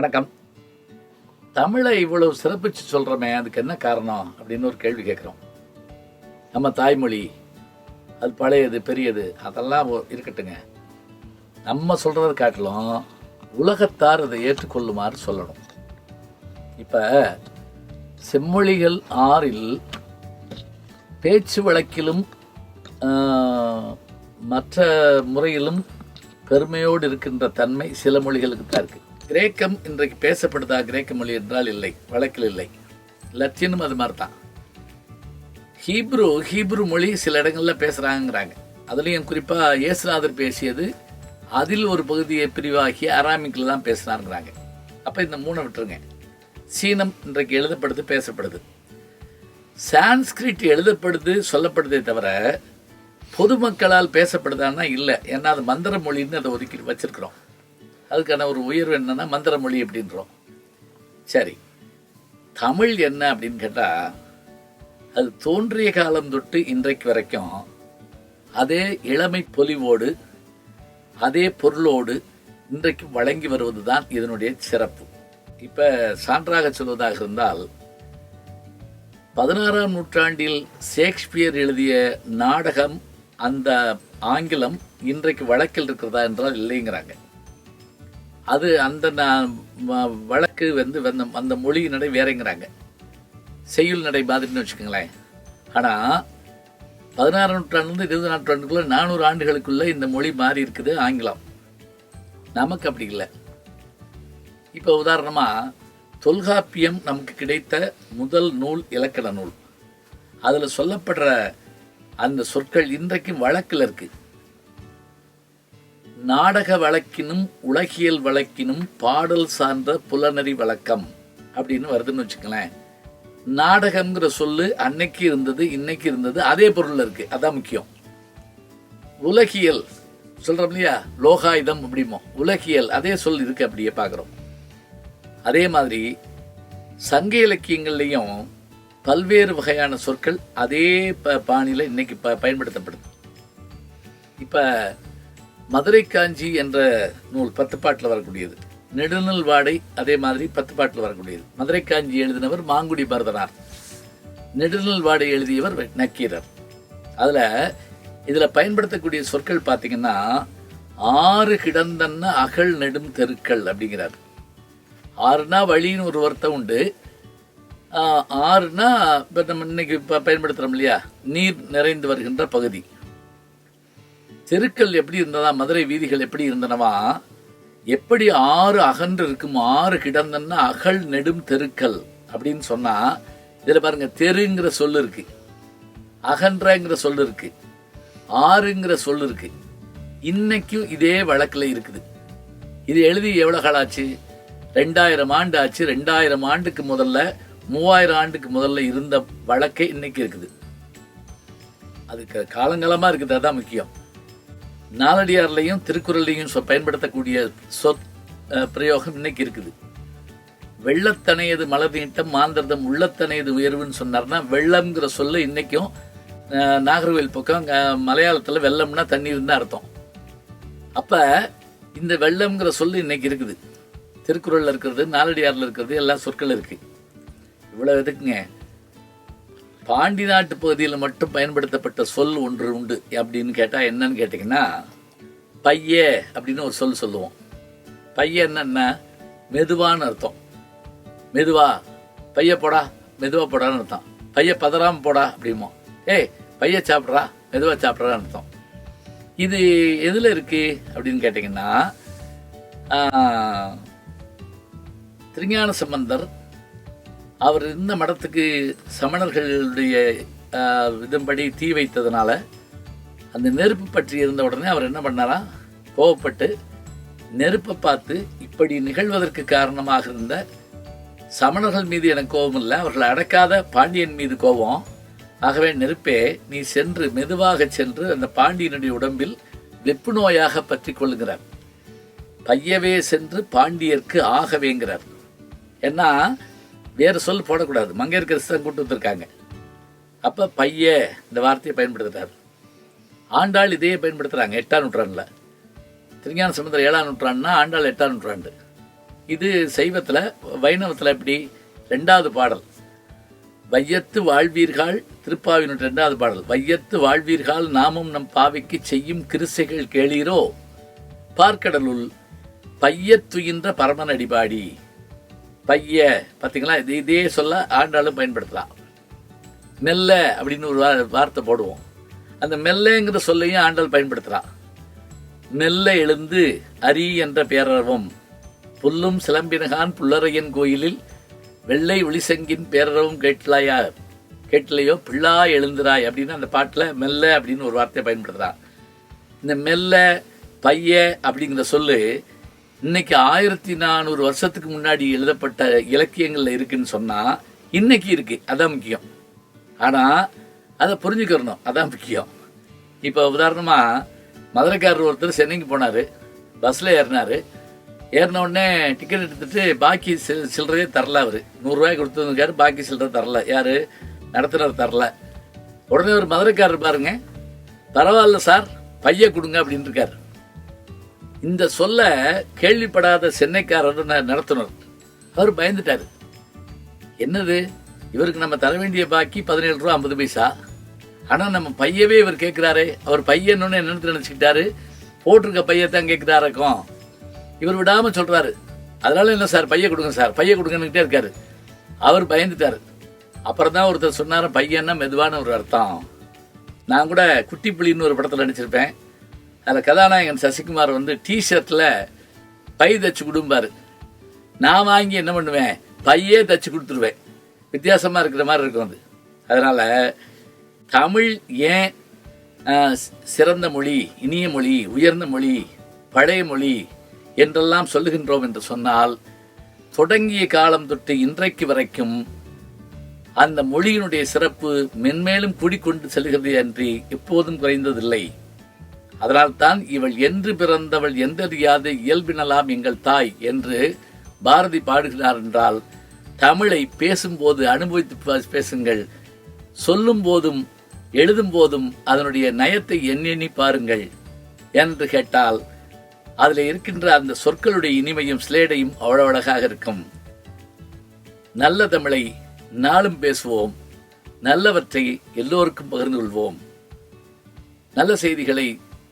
வணக்கம். தமிழை இவ்வளவு சிறப்பிச்சு சொல்கிறோமே அதுக்கு என்ன காரணம் அப்படின்னு ஒரு கேள்வி கேட்குறோம். நம்ம தாய்மொழி அது பழையது பெரியது அதெல்லாம் இருக்கட்டுங்க. நம்ம சொல்கிறத காட்டிலும் உலகத்தார் அதை ஏற்றுக்கொள்ளுமாறு சொல்லணும். இப்போ செம்மொழிகள் ஆறில் பேச்சு வழக்கிலும் ஆஹ், மற்ற முறையிலும் பெருமையோடு இருக்கின்ற தன்மை சில மொழிகளுக்கு தான் இருக்குது கிரேக்கம் இன்றைக்கு பேசப்படுதா? கிரேக்க மொழி என்றால் இல்லை. வழக்கில் இல்லை. லத்தீனும் அது மாதிரி தான் ஹீப்ரு ஹீப்ரு மொழி சில இடங்களில் பேசுகிறாங்கிறாங்க அதுலேயும் குறிப்பாக இயேசுநாதர் பேசியது அதில் ஒரு பகுதியை பிரிவாகி அராமிக்கில் தான் பேசுனாருங்கிறாங்க அப்போ இந்த மூணை விட்டுருங்க. சீனம் இன்றைக்கு எழுதப்படுது பேசப்படுது. சான்ஸ்கிரிட் எழுதப்படுது சொல்லப்படுதே தவிர பொதுமக்களால் பேசப்படுதான்னா இல்லை. ஏன்னா அது மந்திர மொழின்னு அதை ஒதுக்கி வச்சிருக்கிறோம். அதுக்கான ஒரு உயர்வு என்னன்னா மந்திர மொழி அப்படின்றோம். சரி. தமிழ் என்ன அப்படின்னு கேட்டால் அது தோன்றிய காலம் தொட்டு இன்றைக்கு வரைக்கும் அதே இளமை பொலிவோடு அதே பொருளோடு இன்றைக்கு வழங்கி வருவது தான் இதனுடைய சிறப்பு. இப்போ சான்றாக சொல்வதாக இருந்தால் பதினாறாம் நூற்றாண்டில் ஷேக்ஸ்பியர் எழுதிய நாடகம் அந்த ஆங்கிலம் இன்றைக்கு வழக்கில் இருக்கிறதா என்றால் இல்லைங்கிறாங்க. அது அந்த வ- வழக்கு வந்து அந்த அந்த மொழி நடை வேறங்கிறாங்க. செய்யுள் நடை மாதிரின்னு வச்சுக்கோங்களேன். ஆனால் பதினாறு நூற்றாண்டுலேருந்து இருபது நூற்றாண்டுக்குள்ளே நானூறு ஆண்டுகளுக்குள்ளே இந்த மொழி மாறி இருக்குது ஆங்கிலம். நமக்கு அப்படி இல்லை. இப்போ உதாரணமாக தொல்காப்பியம் நமக்கு கிடைத்த முதல் நூல் இலக்கண நூல். அதில் சொல்லப்படுற அந்த சொற்கள் இன்றைக்கும் வழக்கில் இருக்குது நாடக வழக்கினும் உலகியல் வழக்கினும் பாடல் சார்ந்த புலனறி வழக்கம் அப்படின்னு வருதுன்னு வச்சுக்கலேன் நாடகம்ங்கிற சொல்லு அன்னைக்கு இருந்தது இன்னைக்கு இருந்தது அதே பொருளில் இருக்கு. அதான் முக்கியம். உலகியல் சொல்றோம் இல்லையா? லோகாயுதம் அப்படிமோ. உலகியல் அதே சொல் இருக்கு அப்படியே பார்க்குறோம். அதே மாதிரி சங்க இலக்கியங்கள்லையும் பல்வேறு வகையான சொற்கள் அதே ப பாணியில் இன்னைக்கு ப பயன்படுத்தப்படுது. இப்போ மதுரை காஞ்சி என்ற நூல் பத்து பாட்டில் வரக்கூடியது. நெடுநல் வாடை அதே மாதிரி பத்து பாட்டில் வரக்கூடியது. மதுரை காஞ்சி எழுதினவர் மாங்குடி பரதனார். நெடுநல் வாடை எழுதியவர் நக்கீரர். அதில் இதில் பயன்படுத்தக்கூடிய சொற்கள் பார்த்தீங்கன்னா ஆறு கிடந்தன்ன அகல் நெடும் தெருக்கள் அப்படிங்கிறார். ஆறுனா வழின்னு ஒரு வருத்தம் உண்டு. ஆறுனா இப்போ நம்ம இன்னைக்கு இப்போ பயன்படுத்துகிறோம் இல்லையா? நீர் நிறைந்து வருகின்ற பகுதி. தெருக்கள் எப்படி இருந்ததா மதுரை வீதிகள் எப்படி இருந்தனவா எப்படி ஆறு அகன்று இருக்கும் ஆறு கிடந்தன்னா அகல் நெடும் தெருக்கள் அப்படின்னு சொன்னா இதுல பாருங்க தெருங்கிற சொல்லு இருக்கு. அகன்றங்கிற சொல்லு இருக்கு. ஆறுங்கிற சொல் இருக்கு. இன்னைக்கும் இதே வழக்குல இருக்குது. இது எழுதி எவ்வளவு காலம் ஆச்சு? ரெண்டாயிரம் ஆண்டு ஆச்சு. ரெண்டாயிரம் ஆண்டுக்கு முதல்ல மூவாயிரம் ஆண்டுக்கு முதல்ல இருந்த வழக்கே இன்னைக்கு இருக்குது. அதுக்கு காலங்காலமாக இருக்குது அதுதான் முக்கியம். நாலடியார்லையும் திருக்குறள்லையும் சொ- பயன்படுத்தக்கூடிய சொத் பிரயோகம் இன்னைக்கு இருக்குது. வெள்ளத்தனையது மலர் நீட்டம் மாந்திரதம் உள்ளத்தனையது உயர்வுன்னு சொன்னார்னா வெள்ளம்ங்கிற சொல்ல இன்னைக்கும் நாகர்கோவில் பக்கம் மலையாளத்தில் வெள்ளம்னா தண்ணீர் தான் அர்த்தம். அப்போ இந்த வெள்ளம்ங்கிற சொல்லு இன்னைக்கு இருக்குது. திருக்குறளில் இருக்கிறது நாலடியாரில் இருக்கிறது எல்லா சொற்கள் இருக்குது இவ்வளோ எதுக்குங்க? பாண்டி நாட்டு பகுதியில் மட்டும் பயன்படுத்தப்பட்ட சொல் ஒன்று உண்டு அப்படின்னு கேட்டால் என்னன்னு கேட்டிங்கன்னா பைய அப்படின்னு ஒரு சொல் சொல்லுவோம். பைய என்னன்னா மெதுவான்னு அர்த்தம். மெதுவா. பைய போடா மெதுவா போடான்னு அர்த்தம். பைய பதறாம போடா அப்படிமோ. ஏய் பைய சாப்பிட்றா மெதுவா சாப்பிட்றான்னு அர்த்தம். இது எதில் இருக்கு அப்படின்னு கேட்டிங்கன்னா திருஞான சம்பந்தர் அவர் இருந்த மடத்துக்கு சமணர்களுடைய விதம்படி இதன்படி தீ வைத்ததுனால அந்த நெருப்பு பற்றி இருந்த உடனே அவர் என்ன பண்ணாராம் கோவப்பட்டு நெருப்பை பார்த்து இப்படி நிகழ்வதற்கு காரணமாக இருந்த சமணர்கள் மீது எனக்கு கோபம் இல்லை அவர்கள் அடக்காத பாண்டியன் மீது கோபம். ஆகவே நெருப்பே நீ சென்று மெதுவாக சென்று அந்த பாண்டியனுடைய உடம்பில் வெப்பு நோயாக பற்றி கொள்ளுகிறார். பையவே சென்று பாண்டியர்க்கு ஆகவேங்கிறார். ஏன்னா வேறு சொல் போடக்கூடாது. மங்கையர் தான் கூட்டு வந்திருக்காங்க. அப்போ பைய இந்த வார்த்தையை பயன்படுத்துகிறார் ஆண்டாள் இதையே பயன்படுத்துகிறாங்க எட்டாம் நூற்றாண்டில். திருஞான சமுத்திரம் ஏழாம் நூற்றாண்டுனா ஆண்டாள் எட்டாம் நூற்றாண்டு. இது சைவத்தில் வைணவத்தில் எப்படி? ரெண்டாவது பாடல். வையத்து வாழ்வீர்கள் திருப்பாவினுடைய ரெண்டாவது பாடல். வையத்து வாழ்வீர்கள் நாமும் நம் பாவைக்கு செய்யும் கிருசைகள் கேளீரோ? பார்க்கடலுள் பையத்துயின்ற பரமன் அடிபாடி பைய பார்த்தீங்களா இது இதே சொல்ல ஆண்டாலும் பயன்படுத்தலாம். மெல்ல அப்படின்னு ஒரு வார்த்தை போடுவோம். அந்த மெல்லங்கிற சொல்லையும் ஆண்டாள் பயன்படுத்துகிறான் மெல்ல எழுந்து அரி என்ற பேரரவம் புல்லும் சிலம்பினகான் புல்லரையன் கோயிலில் வெள்ளை ஒளிசங்கின் பேரரவும் கேட்கலாயா? கேட்கலையோ? பிள்ளா எழுந்துராய் அப்படின்னு அந்த பாட்டில் மெல்ல அப்படின்னு ஒரு வார்த்தையை பயன்படுத்துகிறான் இந்த மெல்ல பைய அப்படிங்கிற சொல்லு இன்னைக்கு ஆயிரத்தி நானூறு வருஷத்துக்கு முன்னாடி எழுதப்பட்ட இலக்கியங்கள்ல இருக்குன்னு சொன்னா இன்னைக்கு இருக்கு. அதான் முக்கியம். ஆனா அதை புரிஞ்சுக்கிறணும். அதான் முக்கியம். இப்போ உதாரணமா மதுரைக்காரர் ஒருத்தர் சென்னைக்கு போனாரு. பஸ்ல ஏறினாரு. ஏறின உடனே டிக்கெட் எடுத்துட்டு பாக்கி சில் சில்லறையே தரல அவர். நூறுரூவாய் கொடுத்துருக்காரு பாக்கி சில்லறை தரல. யார்? நடத்துனர் தரல. உடனே ஒரு மதுரைக்காரர் பாருங்க. பரவாயில்ல சார் பைய கொடுங்க அப்படின்னு இருக்காரு. இந்த சொல்ல கேள்விப்படாத சென்னைக்காரர் நடத்தினர் நடத்துனர். அவர் பயந்துட்டாரு. என்னது? இவருக்கு நம்ம தர வேண்டிய பாக்கி பதினேழு ரூபா ஐம்பது பைசா? ஆனால் நம்ம பையவே இவர் கேட்குறாரு அவர் பையன்னு என்னன்னு நினச்சிக்கிட்டாரு போட்டிருக்க பையத்தான் கேட்குறாருக்கும் இவர் விடாமல் சொல்கிறாரு அதனால என்ன சார்? பைய கொடுங்க சார். பைய கொடுங்கன்னுட்டே இருக்காரு. அவர் பயந்துட்டார். அப்புறம் தான் ஒருத்தர் சொன்னார் பையன்னா மெதுவான ஒரு அர்த்தம். நான் கூட குட்டி புலின்னு ஒரு படத்தில் நடிச்சிருப்பேன். அதில் கதாநாயகன் சசிகுமார் வந்து டிஷர்ட்டில் பை தச்சு கொடுப்பார் நான் வாங்கி என்ன பண்ணுவேன்? பையே தச்சு கொடுத்துருவேன். வித்தியாசமாக இருக்கிற மாதிரி இருக்கும் அது. அதனால் தமிழ் ஏன் சிறந்த மொழி இனிய மொழி உயர்ந்த மொழி பழைய மொழி என்றெல்லாம் சொல்லுகின்றோம் என்று சொன்னால் தொடங்கிய காலம் தொட்டு இன்றைக்கு வரைக்கும் அந்த மொழியினுடைய சிறப்பு மென்மேலும் கூடிக்கொண்டு செல்கிறது அன்றி எப்போதும் குறைந்ததில்லை. அதனால்தான் இவள் என்று பிறந்தவள் எந்தறியாது இயல்பினலாம் எங்கள் தாய் என்று பாரதி பாடுகிறார் என்றால் தமிழை பேசும்போது அனுபவித்து பே- பேசுங்கள். சொல்லும் போதும் எழுதும் போதும் அதனுடைய நயத்தை எண்ணெண்ணி பாருங்கள் என்று கேட்டால் அதில் இருக்கின்ற அந்த சொற்களுடைய இனிமையும் சிலேடையும் அவ்வளவு அழகாக இருக்கும். நல்ல தமிழை நாளும் பேசுவோம் நல்லவற்றை எல்லோருக்கும் பகிர்ந்து கொள்வோம். நல்ல செய்திகளை